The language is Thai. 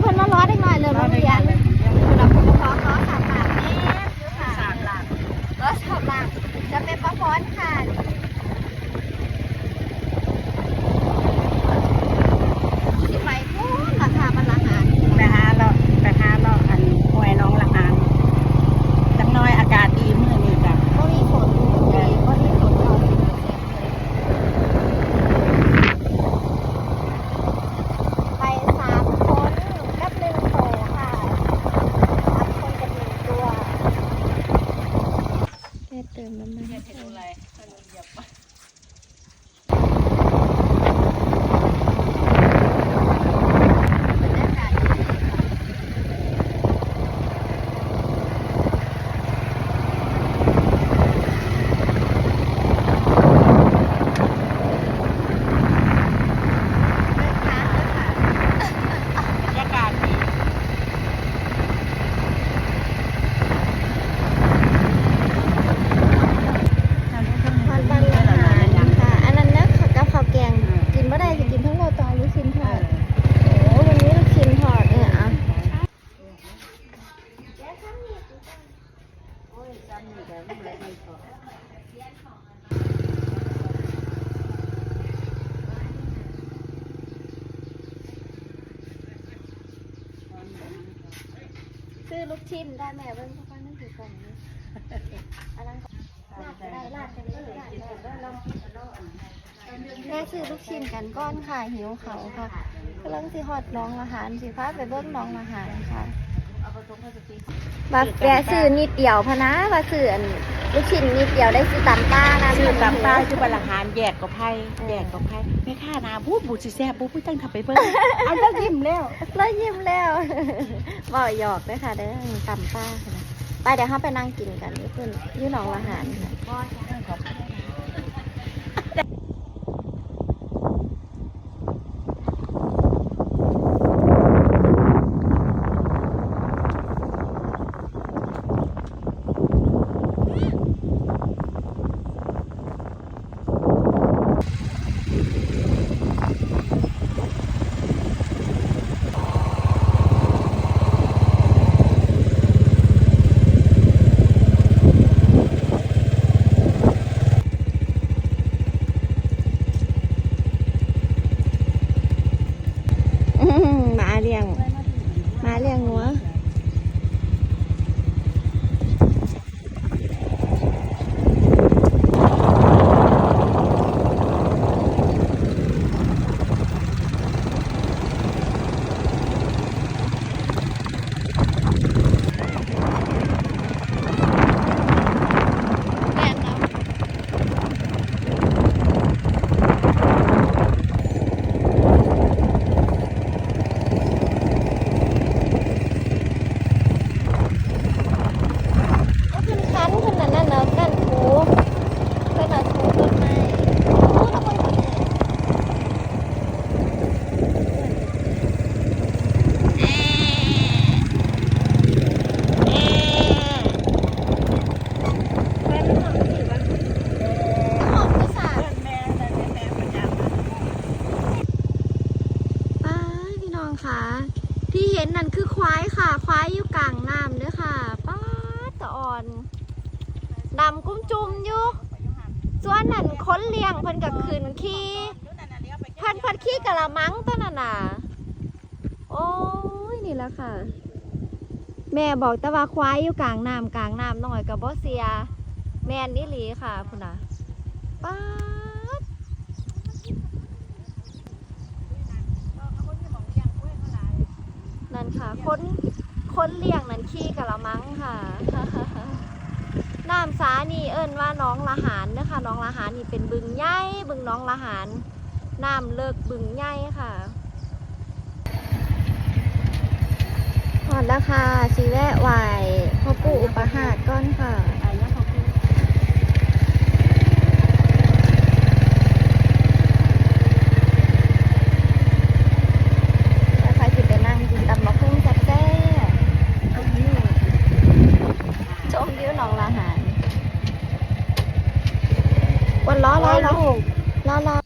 เพิ่นมาล้อได้หน่อยเลยมัเรีย ลูกชิ้นได้แม่เบิ้งพ่อป้านั่นคือกล่องนี้อันนั้นลาดได้ลาดก็ได้ลาดก็ได้แม่ซื้อลูกชิ้นกันก้อนค่ะหิวเขาค่ะกำลังสิฮอดน้องอาหารสิพาไปเบิ้งน้องอาหารค่ะบัตรแกซื้อนิดเดียวพะนะบัตรซื้ออัน ลูกชิ้นนิดเดียวได้ซื้อตำป้านะชื่อตามป้ายชื่อบรรหารแยกกับไผ่แยกกับไผ่แม่ค้านาพูดบูดสิแซ่บบูดตั้งทำไปเบิ่งอันแล้วยิ้มแล้วแล้วยิ้มแล้วบ่หยอกด้วยค่ะเด้อตำป้าค่ะนะไปเดี๋ยวเขาไปนั่งกินกันนี่คุณอยืนน้องอาหารค่ะ อื้อหือหมาเลี้ยงหมา เลี้ยงหัวแม่นเนาะ ก็ขึ้นคันขนาดนั้นแล้วกันถูขนาดถูต้นไม้โอ้แล้วคนคนนี้แม่ไม่ทำสิวะหอมพิศาจ แม่แม่แม่ประจำ ป้าพี่น้องค่ะ ที่เห็นนั่นคือควายค่ะ ควายอยู่กลางน้ำเด้อค่ะ ป้าดตะ อนดำกุ้มจุ่มอยู่ส่วนนั่นค้นเลี้ยงเพิ่นกับคืนขี้เพิ่นเพิ่นขี้กะละมังตัวนั่นน่ะโอ้ยนี่แหละค่ะ แม่บอกแต่ว่าควายอยู่กลางน้ำกลางน้ำหน่อยกับบ่เสีย แม่นนี่หลีค่ะพุ่นน่ะป้าดนั่นค่ะ คนคนเลี้ยงนั่นขี้กะละมังค่ะำสานี่เอิ้นว่าน้องละหานเด้อค่ะน้องละหานนี่เป็นบึงใหญ่บึงน้องละหานน้ำเลิกบึงใหญ่ค่ะหอดแล้วค่ะสีแวะไหวพ่อปู่อุปหาดก้อนค่ะแล้วใครสิไปนั่งกินตำบักหุ่งแซ่บๆชมวิว หนองละ